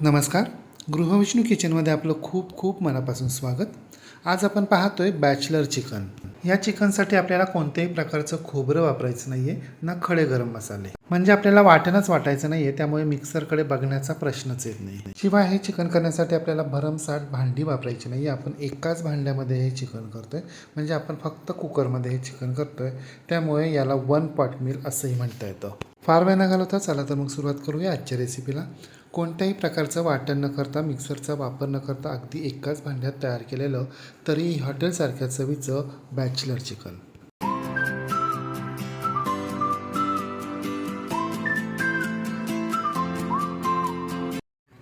नमस्कार. गृहविष्णू किचनमध्ये आपलं खूप खूप मनापासून स्वागत. आज आपण पाहतोय बॅचलर चिकन. या चिकनसाठी आपल्याला कोणत्याही प्रकारचं खोबरं वापरायचं नाही आहे ना खडे गरम मसाले. म्हणजे आपल्याला वाटणच वाटायचं नाही आहे त्यामुळे मिक्सरकडे बघण्याचा प्रश्नच येत नाही. शिवाय हे चिकन करण्यासाठी आपल्याला भरमसाठ भांडी वापरायची नाही आपण एकाच भांड्यामध्ये हे चिकन करतोय. म्हणजे आपण फक्त कुकरमध्ये हे चिकन करतोय. त्यामुळे याला वन पॉट मिल असंही म्हणता येतं. फार वेळ न घालवता चला तर मग सुरुवात करूया आजच्या रेसिपीला कोणत्याही प्रकारचं वाटण न करता मिक्सरचा वापर न करता अगदी एकाच भांड्यात तयार केलेलं तरी हॉटेलसारख्या चवीचं बॅचलर चिकन.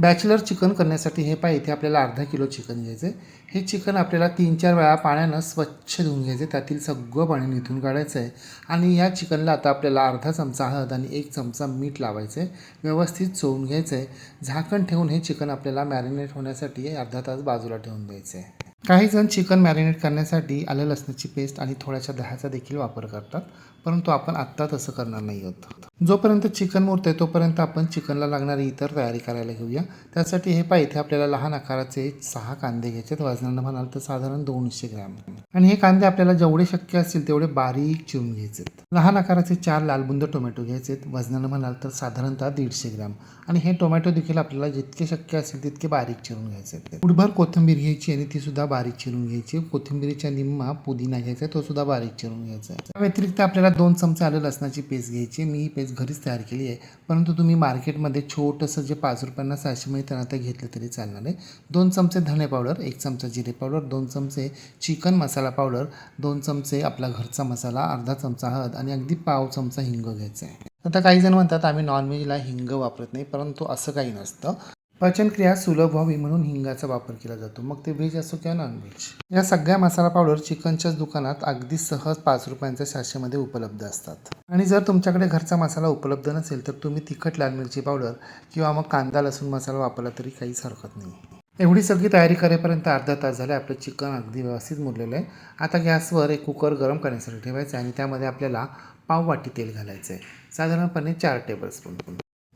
बॅचलर चिकन करण्यासाठी हे पाहिजे इथे आपल्याला अर्धा किलो चिकन घ्यायचं आहे हे चिकन आपल्याला तीन चार वेळा पाण्यानं स्वच्छ धुवून घ्यायचं आहे त्यातील सगळं पाणी निथून काढायचं आहे आणि या चिकनला आता आपल्याला अर्धा चमचा हळद आणि एक चमचा मीठ लावायचं आहे व्यवस्थित चोळून घ्यायचं आहे झाकण ठेवून हे चिकन आपल्याला मॅरिनेट होण्यासाठी अर्धा तास बाजूला ठेवून द्यायचं आहे काही जण चिकन मॅरिनेट करण्यासाठी आलं लसणाची पेस्ट आणि थोड्याशा दह्याचा देखील वापर करतात परंतु आपण आत्ता तसं करणार नाही आहोत. जोपर्यंत चिकन मुरते तोपर्यंत आपण चिकनला लागणारी इतर तयारी करायला घेऊया. त्यासाठी हे पाहिजे आपल्याला लहान आकाराचे सहा कांदे घ्यायचे वजनानं म्हणाल तर साधारण दोनशे ग्रॅम. आणि हे कांदे आपल्याला जेवढे शक्य असतील तेवढे बारीक चिरून घ्यायचे लहान आकाराचे चार लालबुंद टोमॅटो घ्यायचे आहेत वजनानं म्हणाल तर साधारणतः दीडशे ग्रॅम. आणि हे टोमॅटो देखील आपल्याला जितके शक्य असेल तितके बारीक चिरून घ्यायचे आहेत उडभर कोथिंबीर घ्यायची आणि ती सुद्धा बारीक चिरून घ्यायची. कोथिंबीरीच्या निम्मा पुदिना घ्यायचा तो सुद्धा बारीक चिरून घ्यायचा आहे. त्या व्यतिरिक्त आपल्याला दोन चमचे आलं लसणाची पेस्ट घ्यायची. मी ही पेस्ट घरीच तयार केली आहे. परंतु तुम्ही मार्केटमध्ये छोटंसं जे पाच रुपयांना सहाशे मिळतं ना ते घेतलं तरी चालणार आहे. दोन चमचे धणे पावडर एक चमचा जिरे पावडर दोन चमचे चिकन मसाला पावडर दोन चमचे आपला घरचा मसाला अर्धा चमचा हळद आणि अगदी पाव चमचा हिंग घ्यायचा आहे. आता काही जण म्हणतात आम्ही नॉनव्हेजला हिंग वापरत नाही. परंतु असं काही नसतं. पचनक्रिया सुलभ व्हावी म्हणून हिंगाचा वापर केला जातो. मग ते व्हेज असो किंवा नॉनव्हेज या सगळ्या मसाला पावडर चिकनच्याच दुकानात अगदी सहज पाच रुपयांच्या सहाशेमध्ये उपलब्ध असतात. आणि जर तुमच्याकडे घरचा मसाला उपलब्ध नसेल तर तुम्ही तिखट लाल मिरची पावडर किंवा मग कांदा लसूण मसाला वापरला तरी काहीच हरकत नाही. एवढी सगळी तयारी करेपर्यंत अर्धा तास झाला आपलं चिकन अगदी व्यवस्थित मुरलेलं आहे. आता गॅसवर एक कुकर गरम करण्यासाठी ठेवायचं आहे आणि त्यामध्ये आपल्याला पाव वाटी तेल घालायचं आहे. साधारणपणे चार टेबलस्पून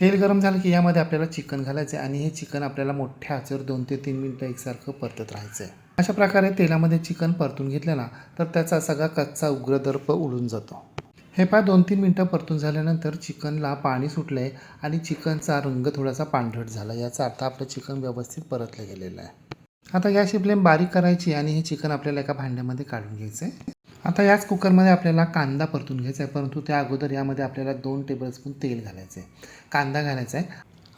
तेल गरम झालं की यामध्ये आपल्याला चिकन घालायचं आहे आणि हे चिकन आपल्याला मोठ्या आचेवर दोन ते तीन मिनटं एकसारखं परतत राहायचं आहे अशा प्रकारे तेलामध्ये चिकन परतून घेतलं ना तर त्याचा सगळा कच्चा उग्रदर्प उडून जातो. हे पहा दोन तीन मिनटं परतून झाल्यानंतर चिकनला पाणी सुटलं आहे आणि चिकनचा रंग थोडासा पांढरट झाला. याचा अर्थ आपलं चिकन व्यवस्थित परतलं गेलेलं आहे. आता गॅसची फ्लेम बारीक करायची आणि हे चिकन आपल्याला एका भांड्यामध्ये काढून घ्यायचं आहे आता याच कुकरमध्ये आपल्याला कांदा परतून घ्यायचा आहे. परंतु त्या अगोदर यामध्ये आपल्याला दोन टेबलस्पून तेल घालायचं आहे. कांदा घालायचा आहे.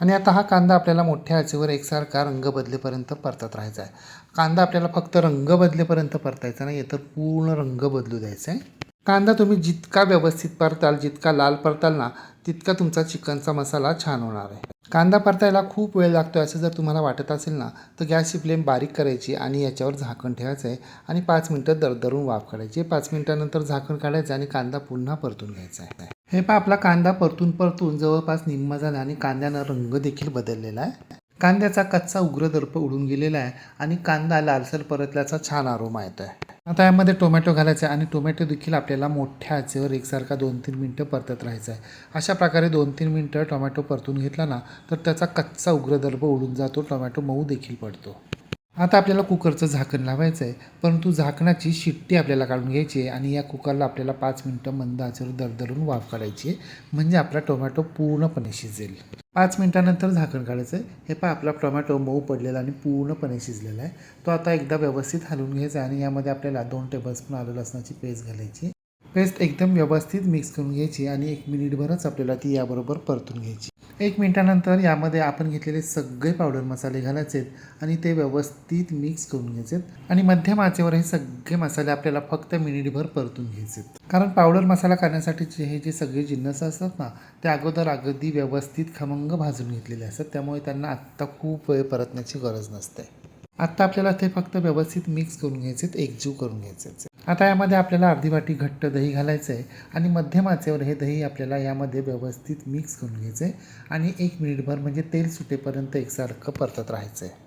आणि आता हा कांदा आपल्याला मोठ्या आचेवर एकसारखा रंग बदलेपर्यंत परतत राहायचा आहे. कांदा आपल्याला फक्त रंग बदलेपर्यंत परतायचा नाही तर पूर्ण रंग बदलू द्यायचा आहे. कांदा तुम्ही जितका व्यवस्थित परताल जितका लाल परताल ना तितका तुमचा चिकनचा मसाला छान होणार आहे. कांदा परतायला खूप वेळ लागतो असं जर तुम्हाला वाटत असेल ना तर गॅसची फ्लेम बारीक करायची आणि याच्यावर झाकण ठेवायचं आहे आणि पाच मिनटं दरदरून वाफ काढायची पाच मिनटानंतर झाकण काढायचं आणि कांदा पुन्हा परतून घ्यायचा आहे. हे पहा आपला कांदा परतून परतून जवळपास निम्मा झाला आणि कांद्यानं रंग देखील बदललेला आहे. कांद्याचा कच्चा उग्र दर्प उडून गेलेला आहे आणि कांदा लालसर परतल्याचा छान आरोमा येतो आहे. आता यामध्ये टोमॅटो घालायचा आहे आणि टोमॅटो देखील आपल्याला मोठ्या आचेवर एकसारखा दोन तीन मिनटं परतत राहायचं आहे. अशा प्रकारे दोन तीन मिनटं टोमॅटो परतून घेतला ना तर त्याचा कच्चा उग्र दर्प उडून जातो टोमॅटो मऊ देखील पडतो. आता आपल्याला कुकरचं झाकण लावायचं आहे. परंतु झाकणाची शिट्टी आपल्याला काढून घ्यायची आहे आणि या कुकरला आपल्याला पाच मिनटं मंद आचेवर दरदरून वाफ काढायची आहे. म्हणजे आपला टोमॅटो पूर्णपणे शिजेल. पाच मिनटानंतर झाकण काढायचं आहे. हे पहा आपला टोमॅटो मऊ पडलेला आणि पूर्णपणे शिजलेला आहे. तो आता एकदा व्यवस्थित हलवून घ्यायचा आहे आणि यामध्ये आपल्याला दोन टेबलस्पून आलं लसणाची पेस्ट घालायची पेस्ट एकदम व्यवस्थित मिक्स करून घ्यायची आणि एक मिनिटभरच आपल्याला ती याबरोबर परतून घ्यायची एक मिनटानंतर यामध्ये आपण घेतलेले सगळे पावडर मसाले घालायचे आहेत आणि ते व्यवस्थित मिक्स करून घ्यायचे आणि मध्यम आचेवर हे सगळे मसाले आपल्याला फक्त मिनिटभर परतून घ्यायचे कारण पावडर मसाला करण्यासाठीचे हे जे सगळे जिन्नस असतात ना ते अगोदर अगदी व्यवस्थित खमंग भाजून घेतलेले असतात. त्यामुळे त्यांना आत्ता खूप वेळ परतण्याची गरज नसते. आत्ता आपल्याला ते फक्त व्यवस्थित मिक्स करून घ्यायचे एकजीव करून घ्यायचे आता यामध्ये आपल्याला अर्धी वाटी घट्ट दही घालायचं आहे आणि मध्यम आचेवर हे दही आपल्याला यामध्ये व्यवस्थित मिक्स करून घ्यायचं आहे आणि एक मिनिटभर म्हणजे तेल सुटेपर्यंत एकसारखं परतत राहायचं आहे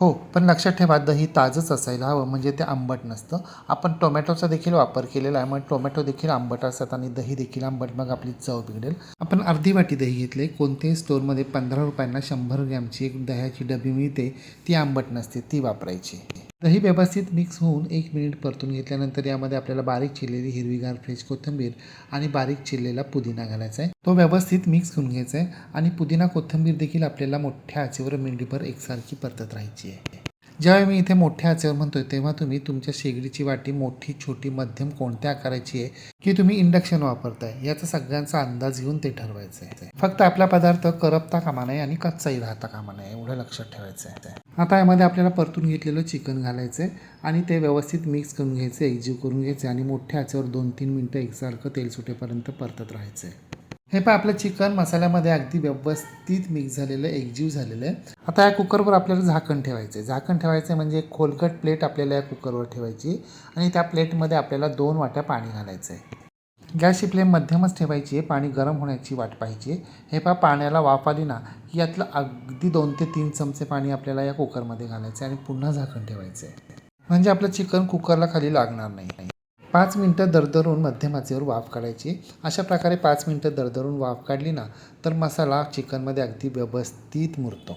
हो पण लक्षात ठेवा दही ताजंच असायला हवं म्हणजे ते आंबट नसतं. आपण टोमॅटोचा देखील वापर केलेला आहे मग टोमॅटो देखील आंबट असतात आणि दही देखील आंबट मग आपली चव बिघडेल. आपण अर्धी वाटी दही घेतले कोणत्याही स्टोरमध्ये पंधरा रुपयांना शंभर ग्रॅमची एक दह्याची डबी मिळते ती आंबट नसते ती वापरायची. दही व्यवस्थित मिक्स होऊन एक मिनिट परतून घेतल्यानंतर यामध्ये आपल्याला बारीक चिरलेली हिरवीगार फ्रेश कोथिंबीर आणि बारीक चिरलेला पुदिना घालायचा आहे. तो व्यवस्थित मिक्स करून घ्यायचा आहे आणि पुदिना कोथिंबीर देखील आपल्याला मोठ्या आचेवर मिनिटभर एकसारखी परतत राहायची आहे. जेव्हा मी इथे मोठ्या आचेवर म्हणतोय तेव्हा तुम्ही तुमच्या शेगडीची वाटी मोठी छोटी मध्यम कोणत्या आकाराची आहे की तुम्ही इंडक्शन वापरताय याचा सगळ्यांचा अंदाज घेऊन ते ठरवायचं आहे फक्त आपला पदार्थ करपता कामा नये आणि कच्चाही राहता कामा नये एवढं लक्षात ठेवायचं आहे आता यामध्ये आपल्याला परतून घेतलेलं चिकन घालायचं आहे आणि ते व्यवस्थित मिक्स करून घ्यायचे एकजीव करून घ्यायचे आणि मोठ्या आचेवर दोन तीन मिनटं एकसारखं तेल सुटेपर्यंत परतत राहायचं आहे हे पण आपलं चिकन मसाल्यामध्ये अगदी व्यवस्थित मिक्स झालेलं आहे एकजीव झालेलं आहे. आता या कुकरवर आपल्याला झाकण ठेवायचं आहे झाकण ठेवायचं म्हणजे एक प्लेट आपल्याला या कुकरवर ठेवायची आणि त्या प्लेटमध्ये आपल्याला दोन वाट्या पाणी घालायचं आहे गॅसची फ्लेम मध्यमच ठेवायची आहे पाणी गरम होण्याची वाट पाहिजे हे पहा पाण्याला वाफ आली ना की यातलं अगदी दोन ते तीन चमचे पाणी आपल्याला या कुकरमध्ये घालायचं आहे आणि पुन्हा झाकण ठेवायचं आहे म्हणजे आपलं चिकन कुकरला खाली लागणार नाही. पाच मिनटं दरदरून मध्यमाचेवर वाफ काढायची. अशा प्रकारे पाच मिनटं दरदरून वाफ काढली ना तर मसाला चिकनमध्ये अगदी व्यवस्थित मुरतो.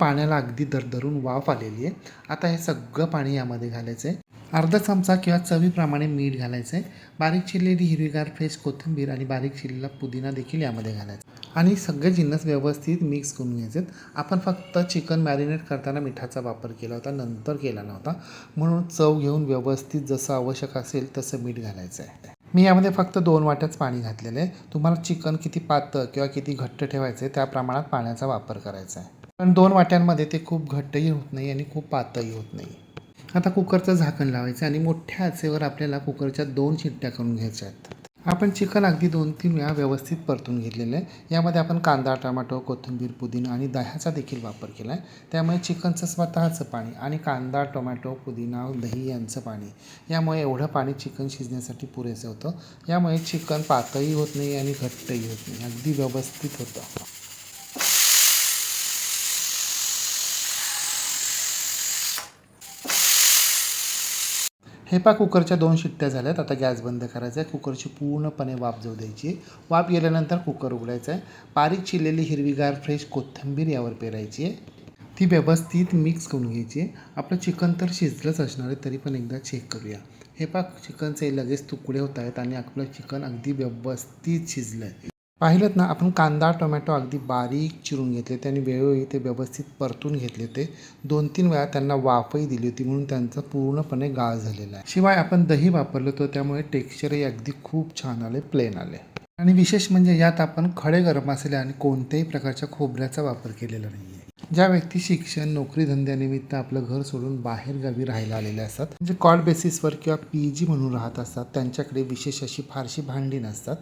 पाण्याला अगदी दरदरून वाफ आलेली आहे. आता हे सगळं पाणी यामध्ये घालायचं आहे अर्धा चमचा किंवा चवीप्रमाणे मीठ घालायचं आहे बारीक चिरलेली हिरवीगार फ्रेश कोथिंबीर आणि बारीक चिरलेला पुदिना देखील यामध्ये घालायचा. आणि सगळे जिन्नस व्यवस्थित मिक्स करून घ्यायचे आपण फक्त चिकन मॅरिनेट करताना मिठाचा वापर केला होता नंतर केला नव्हता. म्हणून चव घेऊन व्यवस्थित जसं आवश्यक असेल तसं मीठ घालायचं आहे मी यामध्ये फक्त दोन वाट्याच पाणी घातलेलं आहे. तुम्हाला चिकन किती पातळ किंवा किती घट्ट ठेवायचं आहे त्या प्रमाणात पाण्याचा वापर करायचा आहे पण दोन वाट्यांमध्ये ते खूप घट्टही होत नाही आणि खूप पातळही होत नाही. आता कुकरचं झाकण लावायचं आणि मोठ्या आचेवर आपल्याला कुकरच्या दोन शिट्ट्या करून घ्यायच्या आहेत. आपण चिकन अगदी दोन तीन वेळा व्यवस्थित परतून घेतलेलं आहे. यामध्ये आपण कांदा टमाटो कोथिंबीर पुदिना आणि दह्याचा देखील वापर केला आहे. त्यामुळे चिकनचं स्वतःचं पाणी आणि कांदा टोमॅटो पुदिना दही यांचं पाणी यामुळे एवढं पाणी चिकन शिजण्यासाठी पुरेसं होतं. यामुळे चिकन पातळी होत नाही आणि घट्टही होत नाही. अगदी व्यवस्थित होतं. हे पा कुकरच्या दोन शिट्ट्या झाल्यात. आता गॅस बंद करायचा आहे. कुकरची पूर्णपणे वाफ जाऊ द्यायची वाफ गेल्यानंतर कुकर उघडायचं आहे. बारीक चिरलेली हिरवीगार फ्रेश कोथिंबीर यावर पेरायची आहे. ती व्यवस्थित मिक्स करून घ्यायची आहे. आपलं चिकन तर शिजलंच असणार आहे तरी पण एकदा चेक करूया. हे पाक चिकनचे लगेच तुकडे होत आहेत आणि आपलं चिकन अगदी व्यवस्थित शिजलं आहे पाहिलं ना आपण कांदा टोमॅटो अगदी बारीक चिरून घेतले त्याने वेळोवेळी ते व्यवस्थित परतून घेतले ते दोन तीन वेळा त्यांना वाफही दिली होती म्हणून त्यांचं पूर्णपणे गाळ झालेला आहे. शिवाय आपण दही वापरलं होतं त्यामुळे टेक्स्चरही अगदी खूप छान आले प्लेन आले. आणि विशेष म्हणजे यात आपण खडे गरम मसाले आणि कोणत्याही प्रकारच्या खोबऱ्याचा वापर केलेला नाही आहे ज्या व्यक्ती शिक्षण नोकरी धंद्यानिमित्त आपलं घर सोडून बाहेरगावी राहायला आलेले असतात म्हणजे कॉल बेसिसवर किंवा पी जी म्हणून राहत असतात त्यांच्याकडे विशेष अशी फारशी भांडी नसतात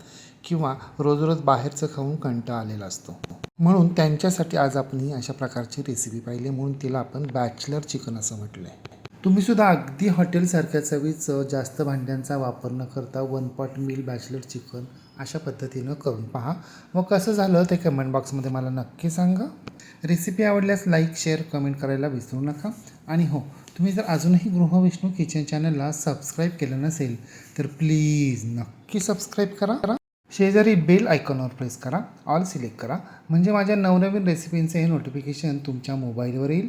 किंवा रोज रोज बाहेरचं खाऊन कंटाळा आलेला असतो. म्हणून त्यांच्यासाठी आज आपण ही अशा प्रकारची रेसिपी पाहिली म्हणून तिला आपण बॅचलर चिकन असं म्हटलं आहे तुम्ही सुद्धा अगदी हॉटेलसारख्या चवीचं जास्त भांड्यांचा वापर न करता one pot meal bachelor chicken अशा पद्धतीनं करून पहा. मग कसं झालं ते कमेंट बॉक्समध्ये मला नक्की सांगा. रेसिपी आवडल्यास लाईक शेअर कमेंट करायला विसरू नका. आणि हो तुम्ही जर अजूनही गृहविष्णू किचन चॅनलला सबस्क्राईब केलं नसेल तर प्लीज नक्की सबस्क्राईब करा. शेजारी बेल आयकॉनवर प्रेस करा. ऑल सिलेक्ट करा. म्हणजे माझ्या नवनवीन रेसिपींचे हे नोटिफिकेशन तुमच्या मोबाईलवर येईल.